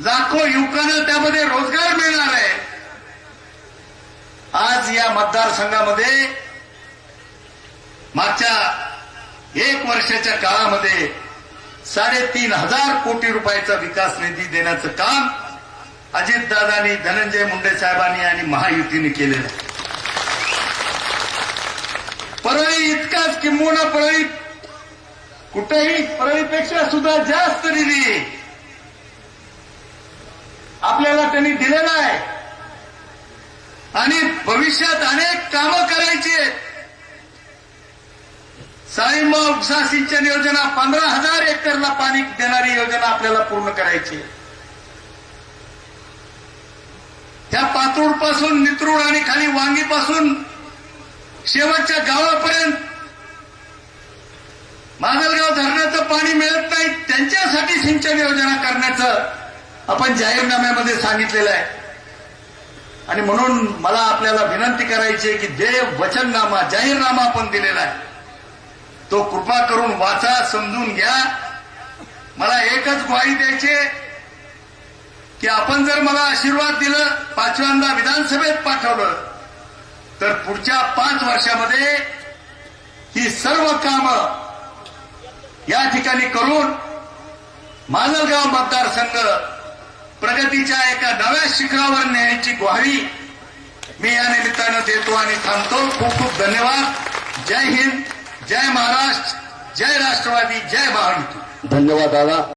लाखो युवकांना त्यामध्ये रोजगार मिळणार आहे. आज या मतदारसंघामध्ये मागच्या एक वर्षाच्या काळामध्ये साडेतीन हजार कोटी रुपयाचा विकास निधी देण्याचं काम अजितदादांनी धनंजय मुंडे साहेबांनी आणि महायुतीने केलेलं परळी इतकाच किंबहुना परळी कुठेही परळीपेक्षा सुद्धा जास्त निधी आपल्याला त्यांनी दिलेला आहे आणि भविष्यात अनेक कामं करायची आहेत. साईंबा उपसा सिंचन योजना पंधरा हजार एकरला पाणी देणारी योजना आपल्याला पूर्ण करायची त्या पातूरपासून नित्रूळ आणि खाली वांगीपासून शेवटच्या गावापर्यंत माजलगाव धरणाचं पाणी मिळत नाही त्यांच्यासाठी सिंचन योजना करण्याचं आपण जाहीरनाम्यामध्ये सांगितलेलं आहे. आणि म्हणून मला आपल्याला विनंती करायची की देव वचननामा जाहीरनामा आपण दिलेला आहे. तो कृपा करून वाचा समजून घ्या. मला एकच ग्वाही द्यायची की आपण जर मला आशीर्वाद दिलं पाचव्यांदा विधानसभेत पाठवलं तर पुढच्या पाच वर्षामध्ये ही सर्व कामं या ठिकाणी करून माजलगाव मतदारसंघ प्रगतीच्या एका नव्या शिखरावर नेण्याची ग्वाही मी या निमित्तानं देतो आणि थांबतो. खूप खूप धन्यवाद. जय हिंद. जय महाराष्ट्र. जय राष्ट्रवादी. जय महायुती धन्यवाद दादा.